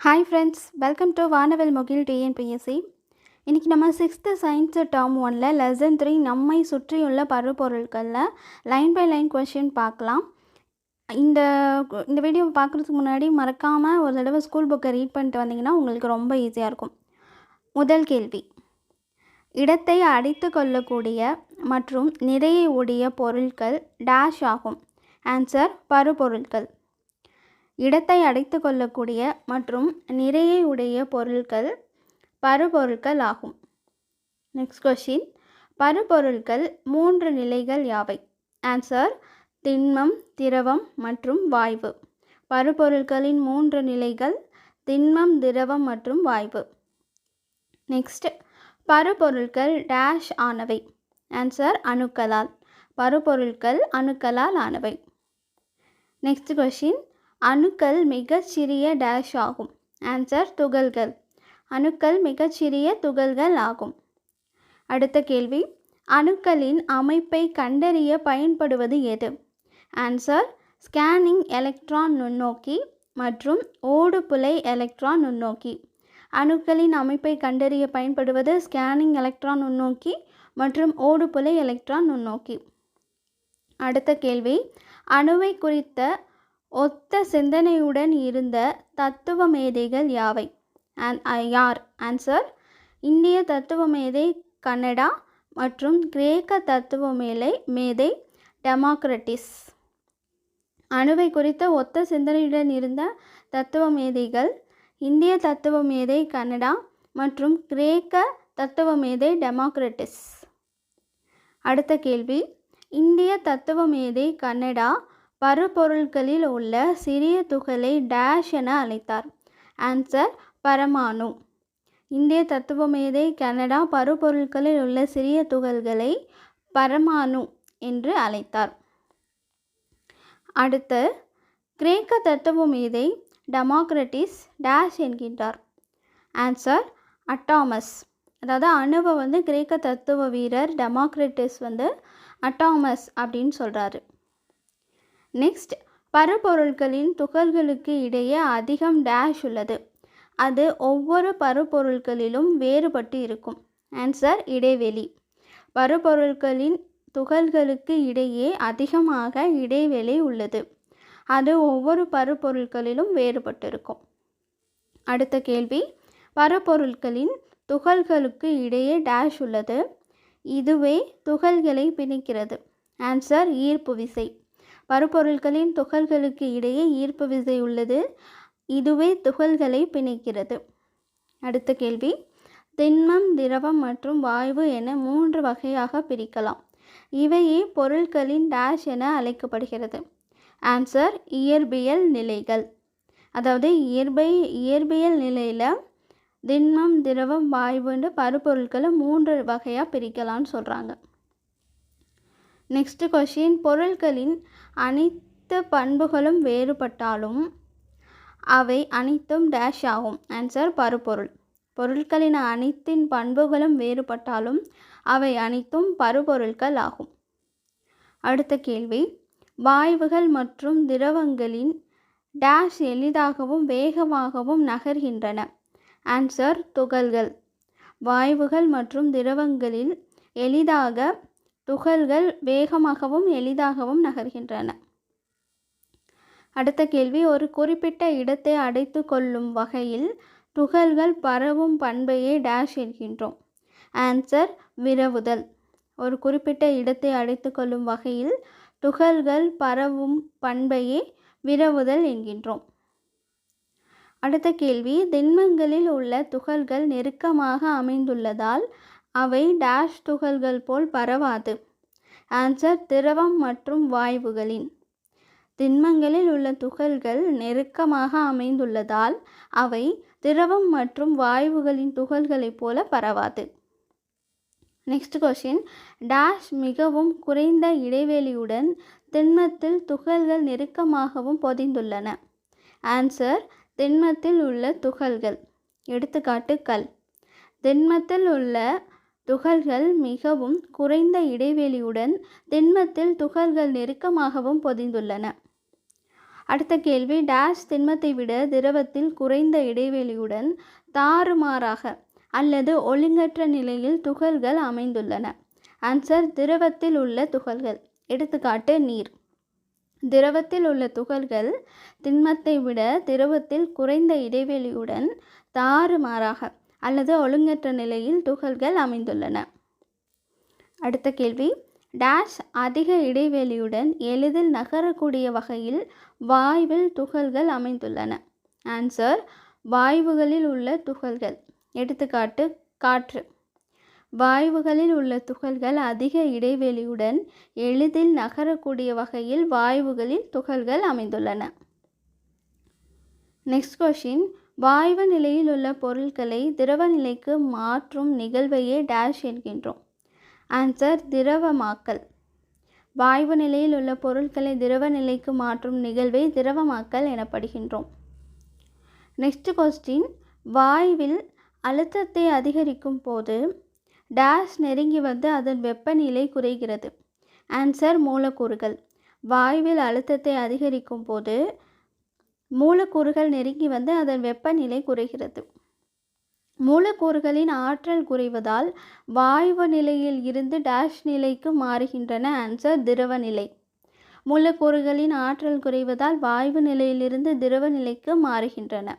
Hi friends welcome to Vanaval Mugil TNPSC இன்றைக்கி நம்ம sixth science term ஒனில் lesson three நம்மை சுற்றியுள்ள பருப்பொருட்களில் லைன் பை லைன் கொஷின் பார்க்கலாம். இந்த இந்த வீடியோ பார்க்குறதுக்கு முன்னாடி மறக்காமல் ஒரு தடவை ஸ்கூல் புக்கை ரீட் பண்ணிட்டு வந்தீங்கன்னா உங்களுக்கு ரொம்ப ஈஸியாக இருக்கும். முதல் கேள்வி. இடத்தை அடித்து கொள்ளக்கூடிய மற்றும் நிறைய உடைய பொருட்கள் டேஷ் ஆகும். ஆன்சர் பருப்பொருட்கள். இடத்தை அடைத்து கொள்ளக்கூடிய மற்றும் நிறைய உடைய பொருட்கள் பருப்பொருட்கள் ஆகும். நெக்ஸ்ட் கொஷின் பருப்பொருட்கள் மூன்று நிலைகள் யாவை? ஆன்சர் திண்மம் திரவம் மற்றும் வாய்வு. பருப்பொருட்களின் மூன்று நிலைகள் திண்மம் திரவம் மற்றும் வாய்வு. நெக்ஸ்ட் பருப்பொருட்கள் டேஷ் ஆனவை. ஆன்சர் அணுக்களால். பருப்பொருட்கள் அணுக்களால் ஆனவை. நெக்ஸ்ட் கொஷின் அணுக்கள் மிகச்சிறிய டேஷ் ஆகும். ஆன்சர் துகள்கள். அணுக்கள் மிகச்சிறிய துகள்கள் ஆகும். அடுத்த கேள்வி. அணுக்களின் அமைப்பை கண்டறிய பயன்படுவது எது? ஆன்சர் ஸ்கேனிங் எலக்ட்ரான் நுண்ணோக்கி மற்றும் ஓடுபுலை எலக்ட்ரான் நுண்ணோக்கி. அணுக்களின் அமைப்பை கண்டறிய பயன்படுவது ஸ்கேனிங் எலக்ட்ரான் நுண்ணோக்கி மற்றும் ஓடுபுலை எலக்ட்ரான் நுண்ணோக்கி. அடுத்த கேள்வி. அணுவை குறித்த ஒத்த சிந்தனையுடன் இருந்த தத்துவ மேதைகள் யாவை யார்? ஆன்சர் இந்திய தத்துவ மேதை கனடா மற்றும் கிரேக்க தத்துவ மேலை மேதை டெமோக்ரட்டிஸ். அணுவை குறித்த ஒத்த சிந்தனையுடன் இருந்த தத்துவ மேதைகள் இந்திய தத்துவ மேதை கனடா மற்றும் கிரேக்க தத்துவ மேதை டெமோக்ரட்டிஸ். அடுத்த கேள்வி இந்திய தத்துவ மேதை கனடா பருப்பொருட்களில் உள்ள சிறிய துகளை டேஷ் என அழைத்தார். ஆன்சர் பரமாணு. இந்திய தத்துவ மேதை கனடா பருப்பொருட்களில் உள்ள சிறிய துகள்களை பரமாணு என்று அழைத்தார். அடுத்து கிரேக்க தத்துவ மேதை டெமோக்ரட்டிஸ் டேஷ் என்கின்றார். ஆன்சர் அட்டாமஸ் அதாவது அணுவை வந்து கிரேக்க தத்துவ வீரர் டெமோக்ரட்டிஸ் வந்து அட்டாமஸ் அப்படின்னு சொல்கிறாரு நெக்ஸ்ட் பருப்பொருட்களின் துகள்களுக்கு இடையே அதிகம் டேஷ் உள்ளது. அது ஒவ்வொரு பருப்பொருட்களிலும் வேறுபட்டு இருக்கும். ஆன்சர் இடைவெளி. பருப்பொருட்களின் துகள்களுக்கு இடையே அதிகமாக இடைவெளி உள்ளது. அது ஒவ்வொரு பருப்பொருட்களிலும் வேறுபட்டிருக்கும். அடுத்த கேள்வி. பருப்பொருட்களின் துகள்களுக்கு இடையே டேஷ் உள்ளது. இதுவே துகள்களை பிணைக்கிறது. ஆன்சர் ஈர்ப்பு விசை. பருப்பொருட்களின் துகள்களுக்கு இடையே ஈர்ப்பு விசை உள்ளது. இதுவே துகள்களை பிணைக்கிறது. அடுத்த கேள்வி. திண்மம் திரவம் மற்றும் வாயு என மூன்று வகையாக பிரிக்கலாம். இவையே பொருட்களின் டேஷ் என அழைக்கப்படுகிறது. ஆன்சர் இயற்பியல் நிலைகள். அதாவது இயற்பை இயற்பியல் நிலையில் திண்மம் திரவம் வாயுன்ற பருப்பொருட்களை மூன்று வகையாக பிரிக்கலாம்னு சொல்கிறாங்க நெக்ஸ்ட் கொஷின் பொருட்களின் அனைத்து பண்புகளும் வேறுபட்டாலும் அவை அனைத்தும் டேஷ் ஆகும். ஆன்சர் பருப்பொருள். பொருட்களின் அனைத்தின் பண்புகளும் வேறுபட்டாலும் அவை அனைத்தும் பருப்பொருட்கள் ஆகும். அடுத்த கேள்வி. வாயுகள் மற்றும் திரவங்களின் டேஷ் எளிதாகவும் வேகமாகவும் நகர்கின்றன. ஆன்சர் துகள்கள். வாயுகள் மற்றும் திரவங்களில் எளிதாக துகள்கள் வேகமாகவும் எளிதாகவும் நகர்கின்றன. அடுத்த கேள்வி ஒரு குறிப்பிட்ட இடத்தை அடைத்து கொள்ளும் வகையில் துகள்கள் பரவும் பண்பையே டேஷ் என்கின்றோம். ஆன்சர் விரவுதல். ஒரு குறிப்பிட்ட இடத்தை அடைத்து கொள்ளும் வகையில் துகள்கள் பரவும் பண்பையே விரவுதல் என்கின்றோம். அடுத்த கேள்வி திண்மங்களில் உள்ள துகள்கள் நெருக்கமாக அமைந்துள்ளதால் அவை டேஷ் துகள்கள் போல் பரவாது. ஆன்சர் திரவம் மற்றும் வாயுகளின் திண்மங்களில் உள்ள துகள்கள் நெருக்கமாக அமைந்துள்ளதால் அவை திரவம் மற்றும் வாயுகளின் துகள்களைப் போல பரவாது. நெக்ஸ்ட் கொஷின் டேஷ் மிகவும் குறைந்த இடைவெளியுடன் திண்மத்தில் துகள்கள் நெருக்கமாகவும் பொதிந்துள்ளன. ஆன்சர் திண்மத்தில் உள்ள துகள்கள். எடுத்துக்காட்டு கல். திண்மத்தில் உள்ள துகள்கள் மிகவும் குறைந்த இடைவெளியுடன் திண்மத்தில் துகள்கள் நெருக்கமாகவும் பொதிந்துள்ளன. அடுத்த கேள்வி டேஷ் திண்மத்தை விட திரவத்தில் குறைந்த இடைவெளியுடன் தாறுமாறாக அல்லது ஒழுங்கற்ற நிலையில் துகள்கள் அமைந்துள்ளன. ஆன்சர் திரவத்தில் உள்ள துகள்கள். எடுத்துக்காட்டு நீர். திரவத்தில் உள்ள துகள்கள் திண்மத்தை விட திரவத்தில் குறைந்த இடைவெளியுடன் தாறுமாறாக அல்லது ஒழுங்கற்ற நிலையில் துகள்கள் அமைந்துள்ளன. அடுத்த கேள்வி. டேஷ் அதிக இடைவெளியுடன் எளிதில் நகரக்கூடிய வகையில் வாயுவில் துகள்கள் அமைந்துள்ளன. ஆன்சர். வாயுகளில் உள்ள துகள்கள். எடுத்துக்காட்டு. காற்று. வாயுகளில் உள்ள துகள்கள் அதிக இடைவெளியுடன் எளிதில் நகரக்கூடிய வகையில் வாயுகளில் துகள்கள் அமைந்துள்ளன. நெக்ஸ்ட் கொஷின் வாயு நிலையில் உள்ள பொருட்களை திரவ நிலைக்கு மாற்றும் நிகழ்வையே டேஷ் என்கின்றோம். ஆன்சர் திரவமாக்கல். வாயு நிலையில் உள்ள பொருட்களை திரவ நிலைக்கு மாற்றும் நிகழ்வை திரவமாக்கல் எனப்படுகின்றோம். நெக்ஸ்ட் கொஸ்டின் வாயுவில் அழுத்தத்தை அதிகரிக்கும் போது டேஷ் நெருங்கி வந்து அதன் வெப்பநிலை குறைகிறது. ஆன்சர் மூலக்கூறுகள். வாயுவில் அழுத்தத்தை அதிகரிக்கும் போது மூலக்கூறுகள் நெருங்கி வந்து அதன் வெப்பநிலை குறைகிறது. மூலக்கூறுகளின் ஆற்றல் குறைவதால் வாயு நிலையில் இருந்து டேஷ் நிலைக்கு மாறுகின்றன ஆன்சர் திரவ நிலை. மூலக்கூறுகளின் ஆற்றல் குறைவதால் வாயு நிலையிலிருந்து திரவ நிலைக்கு மாறுகின்றன.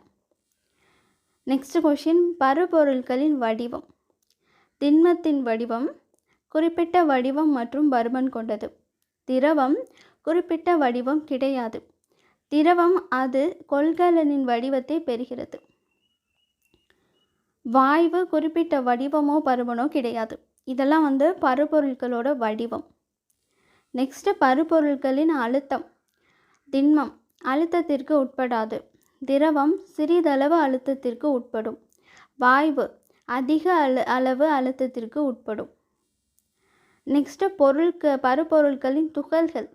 நெக்ஸ்ட் கொஷின் பருப்பொருட்களின் வடிவம். திண்மத்தின் வடிவம் குறிப்பிட்ட வடிவம் மற்றும் பருமன் கொண்டது. திரவம் குறிப்பிட்ட வடிவம் கிடையாது. திரவம் அது கொள்கலனின் வடிவத்தை பெறுகிறது. வாய்வு குறிப்பிட்ட வடிவமோ பருமனோ கிடையாது. இதெல்லாம் வந்து பருப்பொருட்களோட வடிவம். நெக்ஸ்ட்டு பருப்பொருட்களின் அழுத்தம். திண்மம். அழுத்தத்திற்கு உட்படாது. திரவம் சிறிதளவு அழுத்தத்திற்கு உட்படும். வாய்வு. அதிக அள அளவு அழுத்தத்திற்கு உட்படும். நெக்ஸ்ட்டு பொருட்க பருப்பொருட்களின் துகள்கள்.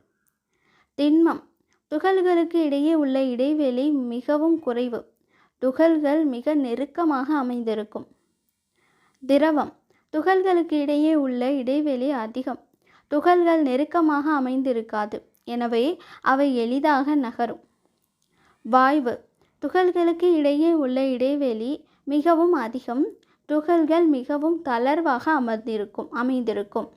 திண்மம். துகள்களுக்கு இடையே உள்ள இடைவெளி மிகவும் குறைவு. துகள்கள் மிக நெருக்கமாக அமைந்திருக்கும். திரவம். துகள்களுக்கு இடையே உள்ள இடைவெளி அதிகம். துகள்கள் நெருக்கமாக அமைந்திருக்காது. எனவே அவை எளிதாக நகரும். வாய்வு. துகள்களுக்கு இடையே உள்ள இடைவெளி மிகவும் அதிகம். துகள்கள் மிகவும் தளர்வாக அமர்ந்திருக்கும் அமைந்திருக்கும்.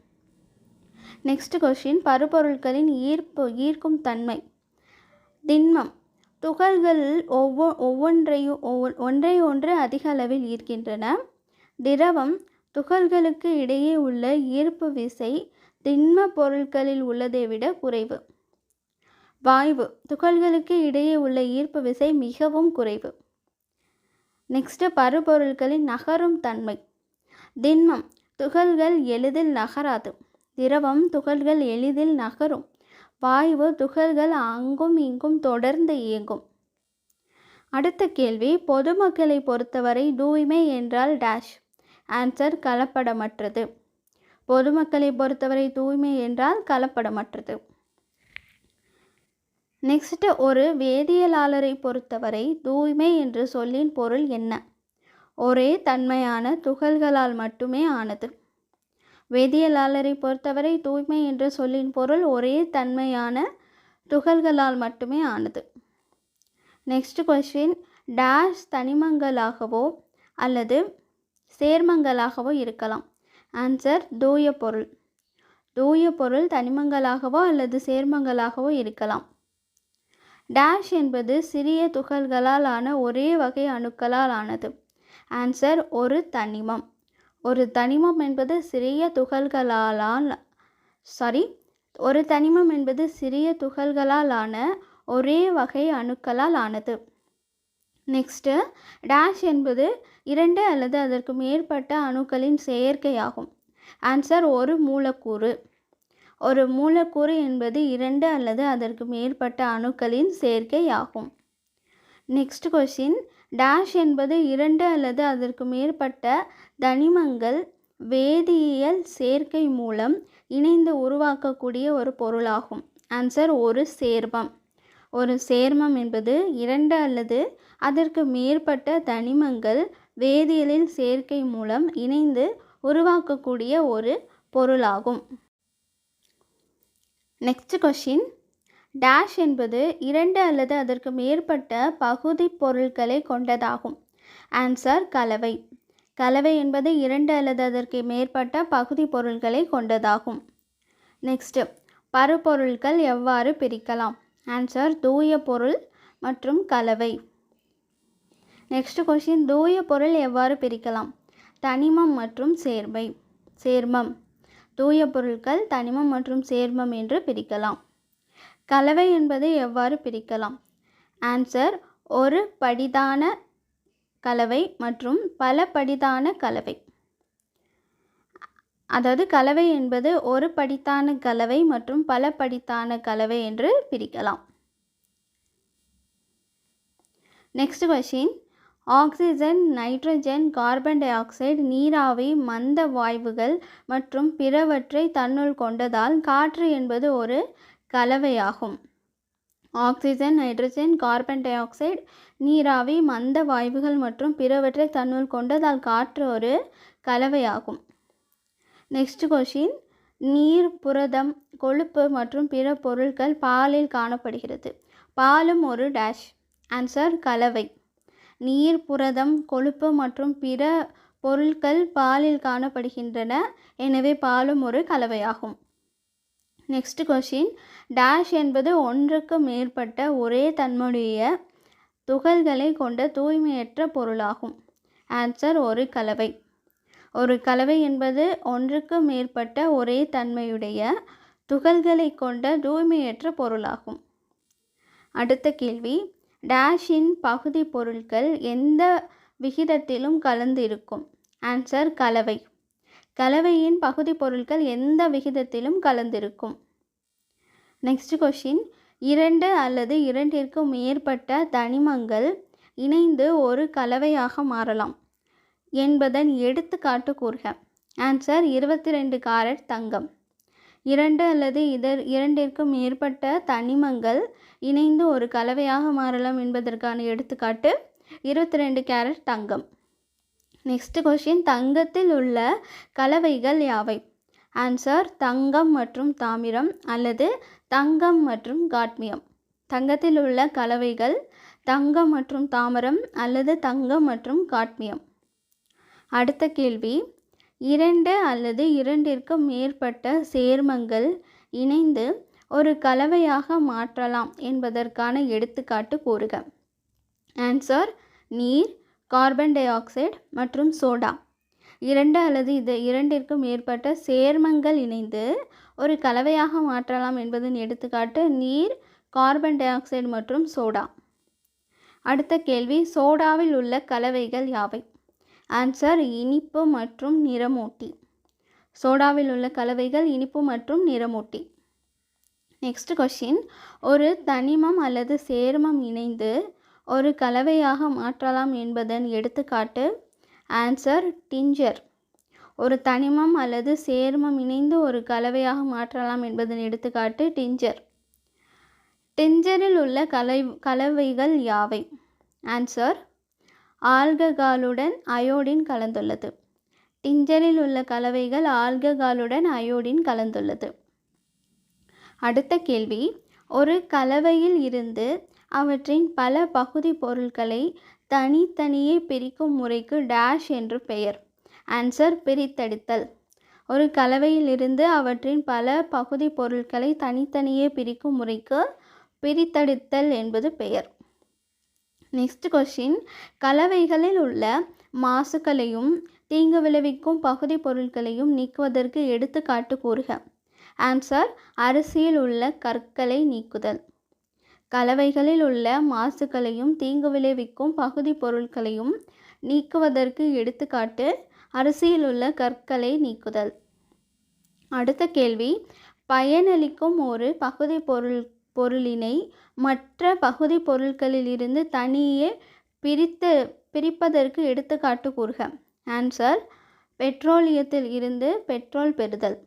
நெக்ஸ்ட் கொஷின் பருப்பொருட்களின் ஈர்ப்பு ஈர்க்கும் தன்மை. திண்மம். துகள்கள் ஒவ்வொ ஒவ்வொன்றையும் ஒன்றை ஒன்று அதிக அளவில் ஈர்க்கின்றன. திரவம் துகள்களுக்கு இடையே உள்ள ஈர்ப்பு விசை திண்ம பொருட்களில் உள்ளதை விட குறைவு. வாய்வு துகள்களுக்கு இடையே உள்ள ஈர்ப்பு விசை மிகவும் குறைவு. நெக்ஸ்ட்டு பருப்பொருட்களின் நகரும் தன்மை. திண்மம் துகள்கள் எளிதில் நகராது. திரவம் துகள்கள் எளிதில் நகரும். வாயு துகள்கள் அங்கும் இங்கும் தொடர்ந்து இயங்கும். அடுத்த கேள்வி பொதுமக்களை பொறுத்தவரை தூய்மை என்றால் டேஷ் ஆன்சர் கலப்படமற்றது. பொதுமக்களை பொறுத்தவரை தூய்மை என்றால் கலப்படமற்றது. நெக்ஸ்ட்டு ஒரு வேதியியலாளரை பொறுத்தவரை தூய்மை என்று சொல்லின் பொருள் என்ன? ஒரே தன்மையான துகள்களால் மட்டுமே ஆனது. வேதியியலாளரை பொறுத்தவரை தூய்மை என்ற சொல்லின் பொருள் ஒரே தன்மையான துகள்களால் மட்டுமே ஆனது. நெக்ஸ்ட் கொஸ்டின் டேஷ் தனிமங்களாகவோ அல்லது சேர்மங்களாகவோ இருக்கலாம். ஆன்சர் தூய பொருள். தூய பொருள் தனிமங்களாகவோ அல்லது சேர்மங்களாகவோ இருக்கலாம். டேஷ் என்பது சிறிய துகள்களால் ஆன ஒரே வகை அணுக்களால் ஆனது. ஆன்சர் ஒரு தனிமம். ஒரு தனிமம் என்பது சிறிய துகள்களால் சாரி ஒரு தனிமம் என்பது சிறிய துகள்களால் ஆன ஒரே வகை அணுக்களால் ஆனது. நெக்ஸ்ட்டு டேஷ் என்பது இரண்டு அல்லது அதற்கு மேற்பட்ட அணுக்களின் செயற்கையாகும். ஆன்சர் ஒரு மூலக்கூறு. ஒரு மூலக்கூறு என்பது இரண்டு அல்லது அதற்கு மேற்பட்ட அணுக்களின் சேர்க்கை ஆகும் நெக்ஸ்ட் கொஷின் டேஷ் என்பது இரண்டு அல்லது அதற்கு மேற்பட்ட தனிமங்கள் வேதியியல் சேர்க்கை மூலம் இணைந்து உருவாக்கக்கூடிய ஒரு பொருளாகும். ஆன்சர் ஒரு சேர்மம். ஒரு சேர்மம் என்பது இரண்டு அல்லது அதற்கு மேற்பட்ட தனிமங்கள் வேதியியலின் சேர்க்கை மூலம் இணைந்து உருவாக்கக்கூடிய ஒரு பொருளாகும். நெக்ஸ்ட் கொஷின் டேஷ் என்பது இரண்டு அல்லது அதற்கு மேற்பட்ட பகுதி பொருட்களை கொண்டதாகும். ஆன்சர் கலவை. கலவை என்பது இரண்டு அல்லது அதற்கு மேற்பட்ட பகுதி பொருட்களை கொண்டதாகும். நெக்ஸ்ட்டு பருப்பொருட்கள் எவ்வாறு பிரிக்கலாம்? ஆன்சர் தூய பொருள் மற்றும் கலவை. நெக்ஸ்ட் கொஷின் தூய பொருள் எவ்வாறு பிரிக்கலாம்? தனிமம் மற்றும் சேர்மை. சேர்மம். தூய பொருட்கள் தனிமம் மற்றும் சேர்மம் என்று பிரிக்கலாம். கலவை என்பதை எவ்வாறு பிரிக்கலாம்? ஆன்சர் ஒரு படிதான கலவை மற்றும் பல படிதான கலவை. அதாவது கலவை என்பது ஒரு படித்தான கலவை மற்றும் பல படித்தான கலவை என்று பிரிக்கலாம். Next question oxygen nitrogen carbon dioxide நீராவி மந்த வாயுகள் மற்றும் பிறவற்றை தன்னுள் கொண்டதால் காற்று என்பது ஒரு கலவையாகும். Oxygen nitrogen carbon dioxide நீராவி மந்த வாயுகள் மற்றும் பிறவற்றை தன்னுள் கொண்டதால் காற்று ஒரு கலவையாகும். நெக்ஸ்ட் கொஷின் நீர் புரதம் கொழுப்பு மற்றும் பிற பொருட்கள் பாலில் காணப்படுகிறது. பாலும் ஒரு டேஷ் ஆன்சர் கலவை. நீர் புரதம் கொழுப்பு மற்றும் பிற பொருட்கள் பாலில் காணப்படுகின்றன. எனவே பாலும் ஒரு கலவையாகும். நெக்ஸ்ட் கொஷின் டேஷ் என்பது ஒன்றுக்கு மேற்பட்ட ஒரே தன்மையுடைய துகள்களை கொண்ட தூய்மையற்ற பொருளாகும். ஆன்சர் ஒரு கலவை. ஒரு கலவை என்பது ஒன்றுக்கு மேற்பட்ட ஒரே தன்மையுடைய துகள்களை கொண்ட தூய்மையற்ற பொருளாகும். அடுத்த கேள்வி. டேஷின் பகுதி பொருட்கள் எந்த விகிதத்திலும் கலந்து இருக்கும்? ஆன்சர் கலவை. கலவையின் பகுதி பொருட்கள் எந்த விகிதத்திலும் கலந்திருக்கும். நெக்ஸ்ட் கொஷின் இரண்டு அல்லது இரண்டிற்கும் மேற்பட்ட தனிமங்கள் இணைந்து ஒரு கலவையாக மாறலாம் என்பதன் எடுத்துக்காட்டு கூறுக. ஆன்சர் இருபத்தி ரெண்டு காரட் தங்கம். இரண்டு அல்லது இதர் இரண்டிற்கும் மேற்பட்ட தனிமங்கள் இணைந்து ஒரு கலவையாக மாறலாம் என்பதற்கான எடுத்துக்காட்டு இருபத்தி ரெண்டு கேரட் தங்கம். நெக்ஸ்ட் கொஷின் தங்கத்தில் உள்ள கலவைகள் யாவை? ஆன்சர் தங்கம் மற்றும் தாமிரம் அல்லது தங்கம் மற்றும் காட்மியம். தங்கத்தில் உள்ள கலவைகள் தங்கம் மற்றும் தாமிரம் அல்லது தங்கம் மற்றும் காட்மியம். அடுத்த கேள்வி. இரண்டு அல்லது இரண்டிற்கும் மேற்பட்ட சேர்மங்கள் இணைந்து ஒரு கலவையாக மாற்றலாம் என்பதற்கான எடுத்துக்காட்டு கூறுக. ஆன்சர் நீர் கார்பன் டை ஆக்சைடு மற்றும் சோடா. இரண்டு அல்லது இது இரண்டிற்கும் மேற்பட்ட சேர்மங்கள் இணைந்து ஒரு கலவையாக மாற்றலாம் என்பதன் எடுத்துக்காட்டு நீர் கார்பன் டை ஆக்சைடு மற்றும் சோடா. அடுத்த கேள்வி சோடாவில் உள்ள கலவைகள் யாவை? ஆன்சர் இனிப்பு மற்றும் நிறமூட்டி. சோடாவில் உள்ள கலவைகள் இனிப்பு மற்றும் நிறமூட்டி. நெக்ஸ்ட் கொஷின் ஒரு தனிமம் அல்லது சேர்மம் இணைந்து ஒரு கலவையாக மாற்றலாம் என்பதன் எடுத்துக்காட்டு ஆன்சர் டிஞ்சர். ஒரு தனிமம் அல்லது சேர்மம் இணைந்து ஒரு கலவையாக மாற்றலாம் என்பதன் எடுத்துக்காட்டு டிஞ்சர். டிஞ்சரில் உள்ள கலை கலவைகள் யாவை? Answer ஆல்ககாலுடன் iodine கலந்துள்ளது. டிஞ்சரில் உள்ள கலவைகள் ஆல்ககாலுடன் அயோடின் கலந்துள்ளது. அடுத்த கேள்வி ஒரு கலவையில் இருந்து அவற்றின் பல பகுதி பொருட்களை தனித்தனியே பிரிக்கும் முறைக்கு டேஷ் என்று பெயர். ஆன்சர் பிரித்தெடுத்தல். ஒரு கலவையில் இருந்து அவற்றின் பல பகுதி பொருட்களை தனித்தனியே பிரிக்கும் முறைக்கு பிரித்தெடுத்தல் என்பது பெயர். நெக்ஸ்ட் கொஷின் கலவைகளில் உள்ள மாசுக்களையும் தீங்கு விளைவிக்கும் பகுதி பொருட்களையும் நீக்குவதற்கு எடுத்துக்காட்டு கூறுக. ஆன்சர் அரிசியில் உள்ள கற்களை நீக்குதல். கலவைகளில் உள்ள மாசுக்களையும் தீங்கு விளைவிக்கும் பகுதி பொருட்களையும் நீக்குவதற்கு எடுத்துக்காட்டு அரிசியில் உள்ள கற்களை நீக்குதல். அடுத்த கேள்வி பயனளிக்கும் ஒரு பகுதி பொருள் பொருளினை மற்ற பகுதி பொருட்களிலிருந்து தனியே பிரித்து பிரிப்பதற்கு எடுத்துக்காட்டு கூறுக. ஆன்சர் பெட்ரோலியத்தில் இருந்து பெட்ரோல் பெறுதல்.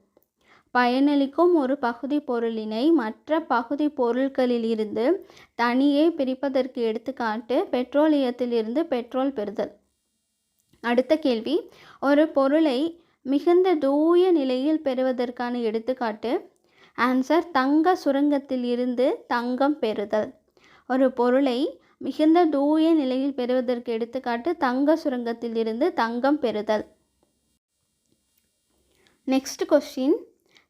பயனளிக்கும் ஒரு பகுதி பொருளினை மற்ற பகுதி பொருட்களிலிருந்து தனியே பிரிப்பதற்கு எடுத்துக்காட்டு பெட்ரோலியத்தில் இருந்து பெட்ரோல் பெறுதல். அடுத்த கேள்வி. ஒரு பொருளை மிகுந்த தூய நிலையில் பெறுவதற்கான எடுத்துக்காட்டு ஆன்சர் தங்க சுரங்கத்தில் இருந்து தங்கம் பெறுதல். ஒரு பொருளை மிகுந்த தூய நிலையில் பெறுவதற்கு எடுத்துக்காட்டு தங்க சுரங்கத்தில் இருந்து தங்கம் பெறுதல். நெக்ஸ்ட் கொஸ்டின்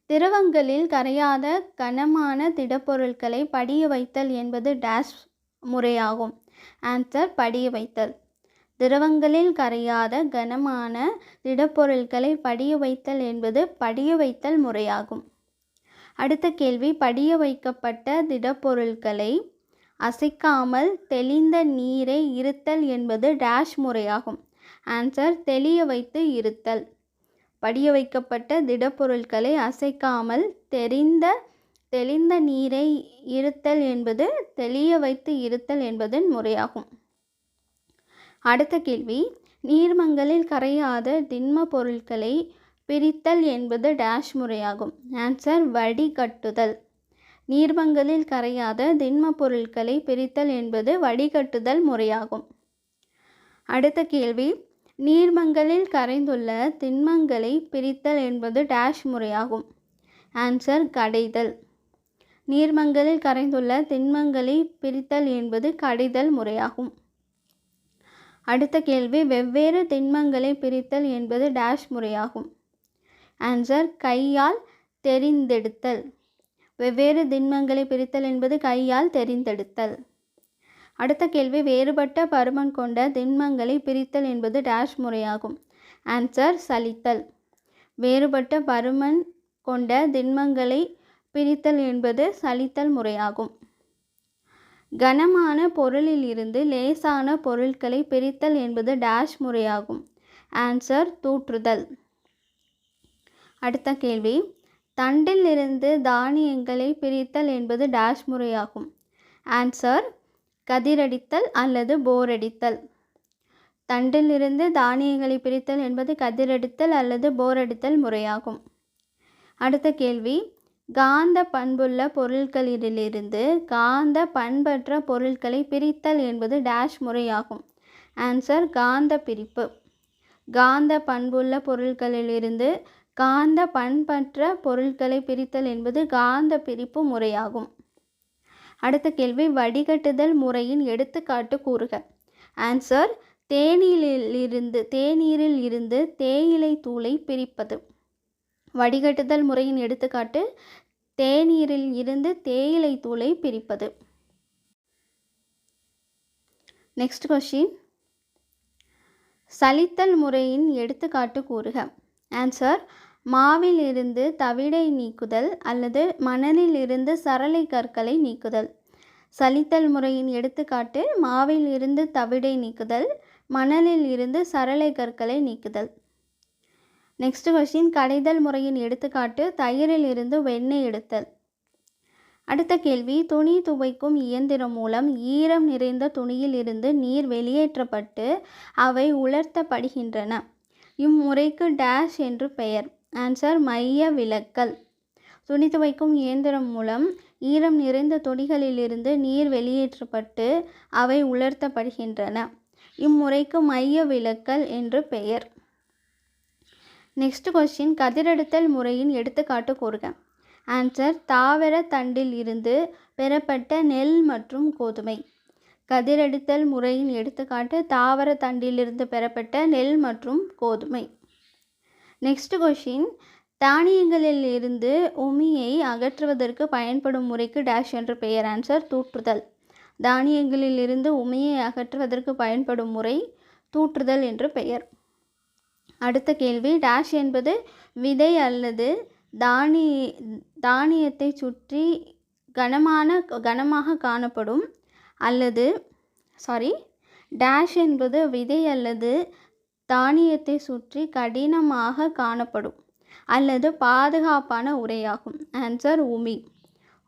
திரவங்களில் கரையாத கனமான திடப்பொருட்களை படிய வைத்தல் என்பது டேஷ் முறையாகும். ஆன்சர் படிய வைத்தல். திரவங்களில் கரையாத கனமான திடப்பொருட்களை படிய வைத்தல் என்பது படிய வைத்தல் முறையாகும். அடுத்த கேள்வி படிய வைக்கப்பட்ட திடப்பொருட்களை அசைக்காமல் தெளிந்த நீரை இருத்தல் என்பது டேஷ் முறையாகும். ஆன்சர் தெளிய வைத்து இருத்தல். படிய வைக்கப்பட்ட திடப்பொருட்களை அசைக்காமல் தெரிந்த தெளிந்த நீரை இருத்தல் என்பது தெளிய வைத்து இருத்தல் என்பதன் முறையாகும். அடுத்த கேள்வி. நீர்மங்களில் கரையாத திண்ம பொருட்களை பிரித்தல் என்பது டேஷ் முறையாகும். ஆன்சர் வடிகட்டுதல். நீர்மங்களில் கரையாத திண்ம பொருட்களை பிரித்தல் என்பது வடிகட்டுதல் முறையாகும். அடுத்த கேள்வி. நீர்மங்களில் கரைந்துள்ள திண்மங்களை பிரித்தல் என்பது டேஷ் முறையாகும். ஆன்சர் கடைதல். நீர்மங்களில் கரைந்துள்ள திண்மங்களை பிரித்தல் என்பது கடைதல் முறையாகும். அடுத்த கேள்வி வெவ்வேறு திண்மங்களை பிரித்தல் என்பது டேஷ் முறையாகும். ஆன்சர் கையால் தெரிந்தெடுத்தல். வெவ்வேறு திண்மங்களை பிரித்தல் என்பது கையால் தெரிந்தெடுத்தல். அடுத்த கேள்வி வேறுபட்ட பருமன் கொண்ட திண்மங்களை பிரித்தல் என்பது டேஷ் முறையாகும். ஆன்சர் சலித்தல். வேறுபட்ட பருமன் கொண்ட திண்மங்களை பிரித்தல் என்பது சலித்தல் முறையாகும். கனமான பொருளில் இருந்து லேசான பொருட்களை பிரித்தல் என்பது டேஷ் முறையாகும். ஆன்சர் தூற்றுதல். அடுத்த கேள்வி தண்டில் இருந்து தானியங்களை பிரித்தல் என்பது டேஷ் முறையாகும். ஆன்சர் கதிரடித்தல் அல்லது போரடித்தல். தண்டிலிருந்து தானியங்களை பிரித்தல் என்பது கதிரடித்தல் அல்லது போரடித்தல் முறையாகும். அடுத்த கேள்வி. காந்த பண்புள்ள பொருட்களிலிருந்து காந்த பண்பற்ற பொருட்களை பிரித்தல் என்பது டேஷ் முறையாகும். ஆன்சர் காந்த பிரிப்பு. காந்த பண்புள்ள பொருட்களிலிருந்து காந்த பண்பற்ற பொருட்களை பிரித்தல் என்பது காந்த பிரிப்பு முறையாகும். அடுத்த கேள்வி வடிகட்டுதல் முறையின் எடுத்துக்காட்டு கூறுக. ஆன்சர் தேநீரிலிருந்து தேநீரில் இருந்து தேயிலை தூளை பிரிப்பது. வடிகட்டுதல் முறையின் எடுத்துக்காட்டு தேநீரில் இருந்து தேயிலை தூளை பிரிப்பது. நெக்ஸ்ட் கொஸ்டின் சலித்தல் முறையின் எடுத்துக்காட்டு கூறுக. ஆன்சர் மாவில் இருந்து தவிடை நீக்குதல் அல்லது மணலில் இருந்து சரளை கற்களை நீக்குதல். சலித்தல் முறையின் எடுத்துக்காட்டு மாவில் இருந்து தவிடை நீக்குதல் மணலில் இருந்து சரளை கற்களை நீக்குதல். நெக்ஸ்ட் கொஸ்டின் கடைதல் முறையின் எடுத்துக்காட்டு தயிரில் இருந்து வெண்ணெய் எடுத்தல். அடுத்த கேள்வி துணி துவைக்கும் இயந்திரம் மூலம் ஈரம் நிறைந்த துணியில் இருந்து நீர் வெளியேற்றப்பட்டு அவை உலர்த்தப்படுகின்றன. இம்முறைக்கு டேஷ் என்று பெயர். ஆன்சர் மைய விலக்கல் துணி துவைக்கும் இயந்திரம் மூலம் ஈரம் நிறைந்த துணிகளிலிருந்து நீர் வெளியேற்றப்பட்டு அவை உலர்த்தப்படுகின்றன. இம்முறைக்கு மைய விலக்கல் என்று பெயர். நெக்ஸ்ட் கொஸ்டின் கதிரெடுத்தல் முறையின் எடுத்துக்காட்டு கூறுக. ஆன்சர் தாவர தண்டில் இருந்து பெறப்பட்ட நெல் மற்றும் கோதுமை. கதிரெடுத்தல் முறையின் எடுத்துக்காட்டு தாவர தண்டிலிருந்து பெறப்பட்ட நெல் மற்றும் கோதுமை. நெக்ஸ்ட் கொஷின் தானியங்களில் இருந்து உமியை அகற்றுவதற்கு பயன்படும் முறைக்கு டேஷ் என்று பெயர் ஆன்சர் தூற்றுதல். தானியங்களில் இருந்து உமியை அகற்றுவதற்கு பயன்படும் முறை தூற்றுதல் என்று பெயர். அடுத்த கேள்வி. டேஷ் என்பது விதை அல்லது தானி தானியத்தை சுற்றி கனமான கனமாக காணப்படும் அல்லது சாரி டேஷ் என்பது விதை அல்லது தானியத்தை சுற்றி கடினமாக காணப்படும் அல்லது பாதுகாப்பான உரையாகும். ஆன்சர் உமி.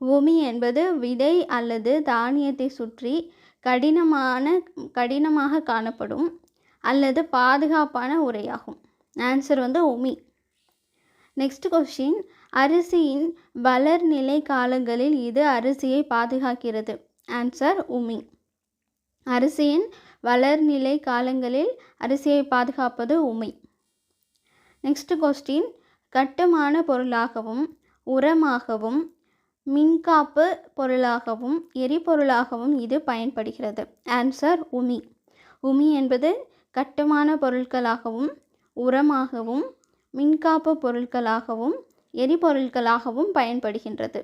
உமி என்பது விதை அல்லது தானியத்தை சுற்றி கடினமான கடினமாக காணப்படும் அல்லது பாதுகாப்பான உரையாகும். ஆன்சர் வந்து உமி. நெக்ஸ்ட் கொஸ்டின் அரிசியின் வளர்நிலை காலங்களில் இது அரிசியை பாதுகாக்கிறது. ஆன்சர் உமி. அரிசியின் வளர்நிலை காலங்களில் அரிசியை பாதுகாப்பது உமை. நெக்ஸ்ட் கொஸ்டின் கட்டுமான பொருளாகவும் உரமாகவும் மின்காப்பு பொருளாகவும் எரிபொருளாகவும் இது பயன்படுகிறது. ஆன்சர் உமி. உமி என்பது கட்டுமான பொருட்களாகவும் உரமாகவும் மின்காப்பு பொருட்களாகவும் எரிபொருட்களாகவும் பயன்படுகின்றது.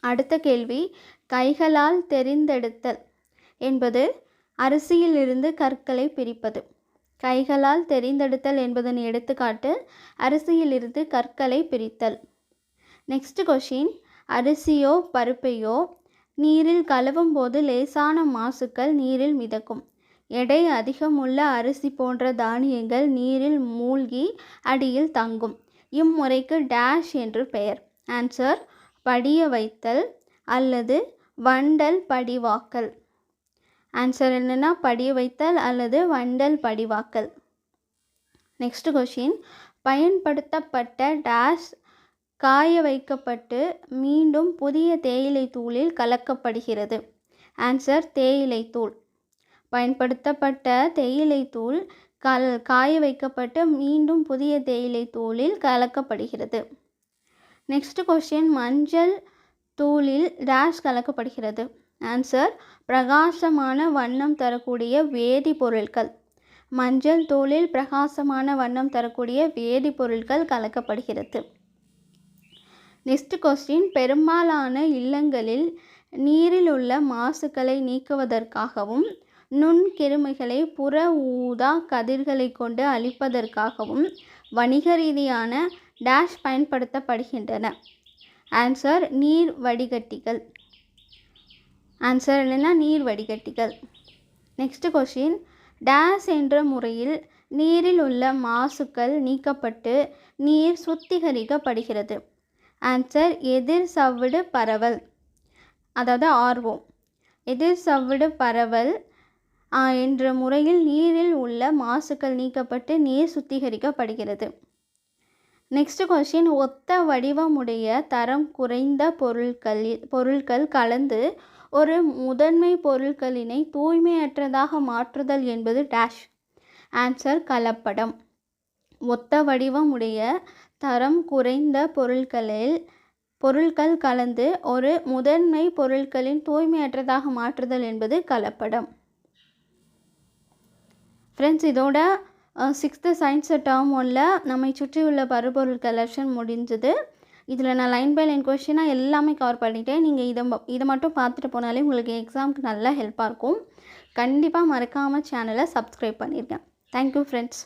அடுத்த கேள்வி. கைகளால் தெரிந்தெடுத்தல் என்பது அரிசியிலிருந்து கற்களை பிரிப்பது. கைகளால் தெரிந்தெடுத்தல் என்பதன் எடுத்துக்காட்டு அரிசியிலிருந்து கற்களை பிரித்தல். நெக்ஸ்ட் கொஷின் அரிசியோ பருப்பையோ நீரில் கலவும் போது லேசான மாசுக்கள் நீரில் மிதக்கும். எடை அதிகமுள்ள அரிசி போன்ற தானியங்கள் நீரில் மூழ்கி அடியில் தங்கும். இம்முறைக்கு டேஷ் என்று பெயர். ஆன்சர் படிய வைத்தல் அல்லது வண்டல் படிவாக்கல். ஆன்சர் என்னென்னா படிய வைத்தல் அல்லது வண்டல் படிவாக்கல். நெக்ஸ்ட் கொஷின் பயன்படுத்தப்பட்ட டேஷ் காய வைக்கப்பட்டு மீண்டும் புதிய தேயிலை தூளில் கலக்கப்படுகிறது. ஆன்சர் தேயிலை தூள். பயன்படுத்தப்பட்ட தேயிலை தூள் கல் காய வைக்கப்பட்டு மீண்டும் புதிய தேயிலை தூளில் கலக்கப்படுகிறது. நெக்ஸ்ட் கொஸ்டின் மஞ்சள் தூளில் டேஷ் கலக்கப்படுகிறது. ஆன்சர் பிரகாசமான வண்ணம் தரக்கூடிய வேதிப்பொருட்கள் மஞ்சள் தூளில் பிரகாசமான வண்ணம் தரக்கூடிய வேதிப்பொருட்கள் கலக்கப்படுகிறது. நெக்ஸ்ட் கொஸ்டின் பெரும்பாலான இல்லங்களில் நீரில் உள்ள மாசுக்களை நீக்குவதற்காகவும் நுண்கிருமிகளை புற ஊதா கதிர்களை கொண்டு அழிப்பதற்காகவும் வணிக ரீதியான டேஷ் பயன்படுத்தப்படுகின்றன. ஆன்சர் நீர் வடிகட்டிகள். ஆன்சர் இல்லைன்னா நீர் வடிகட்டிகள். நெக்ஸ்ட் கொஷின் டேஸ் என்ற முறையில் நீரில் உள்ள மாசுக்கள் நீக்கப்பட்டு நீர் சுத்திகரிக்கப்படுகிறது. ஆன்சர் எதிர் சவ்விடு பரவல். அதாவது ஆர்வோ எதிர் சவ்விடு பரவல் என்ற முறையில் நீரில் உள்ள மாசுக்கள் நீக்கப்பட்டு நீர் சுத்திகரிக்கப்படுகிறது. நெக்ஸ்ட் கொஷின் ஒத்த வடிவமுடைய தரம் குறைந்த பொருட்களில் பொருட்கள் கலந்து ஒரு முதன்மை பொருட்களினை தூய்மையற்றதாக மாற்றுதல் என்பது டேஷ் ஆன்சர் கலப்படம். ஒத்த வடிவமுடைய தரம் குறைந்த பொருட்களில் பொருட்கள் கலந்து ஒரு முதன்மை பொருட்களின் தூய்மையற்றதாக மாற்றுதல் என்பது கலப்படம். ஃப்ரெண்ட்ஸ் இதோட சிக்ஸ்த்து சயின்ஸ் டேர்ம் ஒன்றில் நம்மை சுற்றியுள்ள பருப்பொருள் கலெக்ஷன் முடிஞ்சது. இதில் நான் லைன் பை லைன் கொஷினாக எல்லாமே கவர் பண்ணிட்டேன். நீங்கள் இதை இதை மட்டும் பார்த்துட்டு போனாலே உங்களுக்கு எக்ஸாமுக்கு நல்லா ஹெல்ப்பாக இருக்கும். கண்டிப்பாக மறக்காமல் சேனலை சப்ஸ்கிரைப் பண்ணியிருக்கேன் தேங்க்யூ ஃப்ரெண்ட்ஸ்